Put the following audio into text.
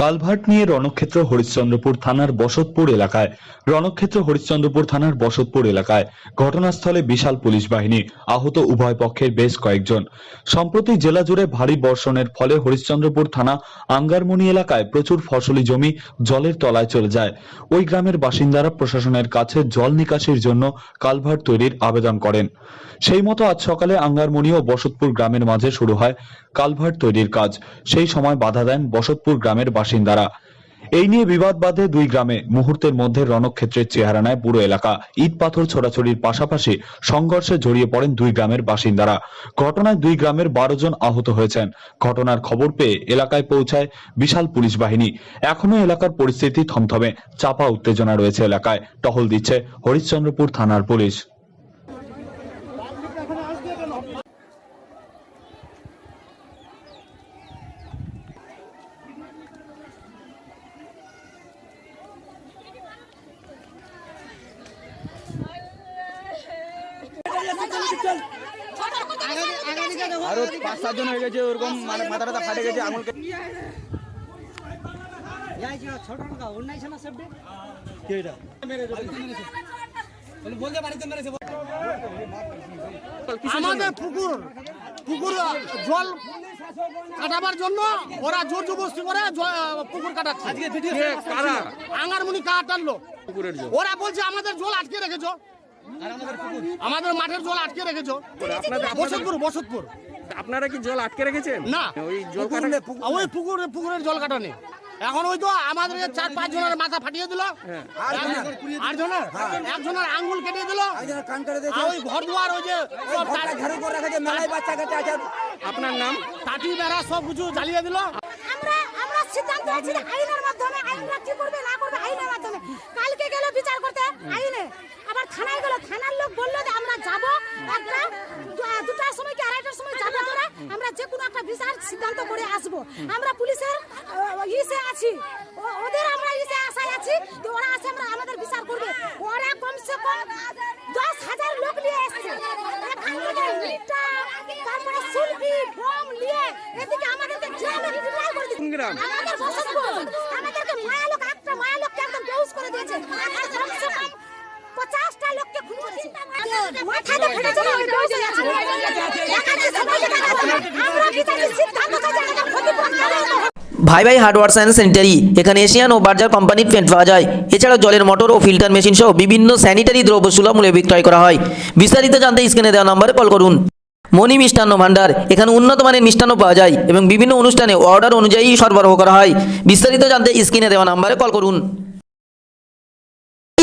Culvert নিয়ে রণক্ষেত্র হরিশ্চন্দ্রপুর থানার বসতপুর এলাকায়। রণক্ষেত্র হরিশ্চন্দ্রপুর থানার বসতপুর এলাকায় ঘটনাস্থলে বিশাল পুলিশ বাহিনী, আহত উভয় পক্ষের বেশ কয়েকজন। সম্প্রতি জেলা জুড়ে ভারী বর্ষণের ফলে হরিশ্চন্দ্রপুর থানা আঙ্গারমণি এলাকায় প্রচুর ফসলি জমি জলের তলায় চলে যায়। ওই গ্রামের বাসিন্দারা প্রশাসনের কাছে জল নিকাশির জন্য কালভার্ট তৈরির আবেদন করেন। সেই মতো আজ সকালে আঙ্গারমণি ও বসতপুর গ্রামের মাঝে শুরু হয় কালভার্ট তৈরির কাজ। সেই সময় বাধা দেন বসতপুর গ্রামের বাসিন্দারা। এই নিয়ে বিবাদ বাধে দুই গ্রামে। মুহূর্তের মধ্যে রণক্ষেত্রের চেহারা নেয় পুরো এলাকা। ইট পাথর ছোড়াছড়ির পাশাপাশি সংঘর্ষে জড়িয়ে পড়েন দুই গ্রামের বাসিন্দারা। ঘটনায় দুই গ্রামের বারো জন আহত হয়েছেন। ঘটনার খবর পেয়ে এলাকায় পৌঁছায় বিশাল পুলিশ বাহিনী। এখনও এলাকার পরিস্থিতি থমথমে। চাপা উত্তেজনা রয়েছে এলাকায়। টহল দিচ্ছে হরিশ্চন্দ্রপুর থানার পুলিশ। আরও পাঁচ সাতজন হয়ে গেছে ওরকম মানে মাথা টাথা ফাটে গেছে আঙুল আমাদের পুকুর পুকুর জল কাটাবার জন্য ওরা জোর জবরদস্তি করে পুকুর কাটাচ্ছে। আঙ্গারমুনি কাটার লোক। ওরা বলছে আমাদের জল আটকে রেখেছো। আমাদের মাঠের জল আটকে রেখেছো। বসতপুর বসতপুর। আপনারা কি জল আটকে রেখেছেন? না। ওই জল কাটা ওই পুকুরে পুকুরের জল কাটা নেই। এখন ওই তো আমাদের চার পাঁচ জনের মাথা ফাটিয়ে দিল। আর জনের একজনের আঙ্গুল কেটে দিল। ওই ঘর দুয়ার ওই যে আপনার নাম? কাঠি বেড়া সব কিছু জ্বালিয়ে দিল। আমরা আমরা সিদ্ধান্ত হয়েছিল আইনের মাধ্যমে আইনরা কি করবে না করবে আইনের মাধ্যমে কালকে গেল বিচার করতে আইনে আবার থানায় গেল থানার লোক বলল যে আমরা যাব একটা দু- দুটার সময় কি আড়াইটার সময় যাব আমরা যে কোনো একটা বিচার সিদ্ধান্ত করে আসব। আমরা পুলিশের ইসে আছি। ওদের আমরা ইসে আশায় আছি যে ওরা আছে আমরা আমাদের বিচার করবে। ওরা কমসে কম দশ হাজার লোক নিয়ে এসছে। তারপরে বম নিয়ে এদিকে আমাদেরকে গ্রামে করে দিচ্ছে। আমাদের বসতপুর ভাই ভাই হার্ডওয়ার্স অ্যান্ড স্যানিটারি এখানে এশিয়ান ও বার্জার কোম্পানির পেন্ট পাওয়া যায়। এছাড়াও জলের মোটর ও ফিল্টার মেশিন সহ বিভিন্ন স্যানিটারি দ্রব্য সুলভ মূল্যে বিক্রয় করা হয়। বিস্তারিত জানতে স্ক্রিনে দেওয়া নম্বরে কল করুন। মণি মিষ্টান্ন ভাণ্ডার এখানে উন্নত মানের মিষ্টান্ন পাওয়া যায় এবং বিভিন্ন অনুষ্ঠানে অর্ডার অনুযায়ী সরবরাহ করা হয়। বিস্তারিত জানতে স্ক্রিনে দেওয়া নম্বরে কল করুন।